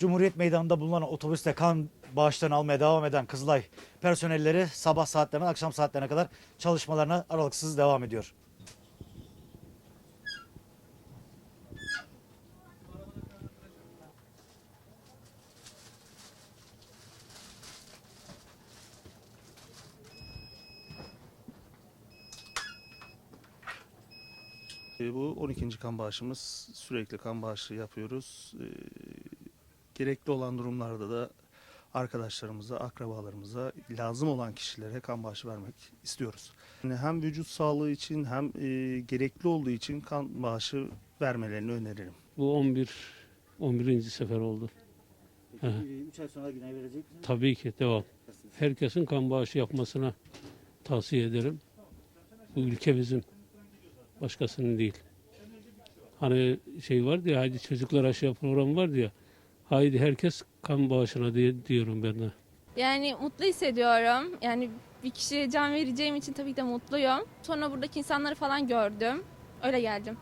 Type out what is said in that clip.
Cumhuriyet Meydanı'nda bulunan otobüste kan bağışlarını almaya devam eden Kızılay personelleri sabah saatlerine akşam saatlerine kadar çalışmalarına aralıksız devam ediyor. E, Bu 12. kan bağışımız. Sürekli kan bağışı yapıyoruz. E, Gerekli olan durumlarda da arkadaşlarımıza, akrabalarımıza, lazım olan kişilere kan bağışı vermek istiyoruz. Yani hem vücut sağlığı için hem e, gerekli olduğu için kan bağışı vermelerini öneririm. Bu 11 11. sefer oldu. Hı. 3 ay sonra yine verecek misiniz? Tabii ki devam. Herkesin kan bağışı yapmasına tavsiye ederim. Bu ülke bizim. Başkasının değil. Hani şey vardı ya haydi çocuklar aşı programı vardı ya. Haydi herkes kan bağışına diye diyorum ben de. Yani mutlu hissediyorum. Yani bir kişiye can vereceğim için tabii ki de mutluyum. Sonra buradaki insanları falan gördüm. Öyle geldim.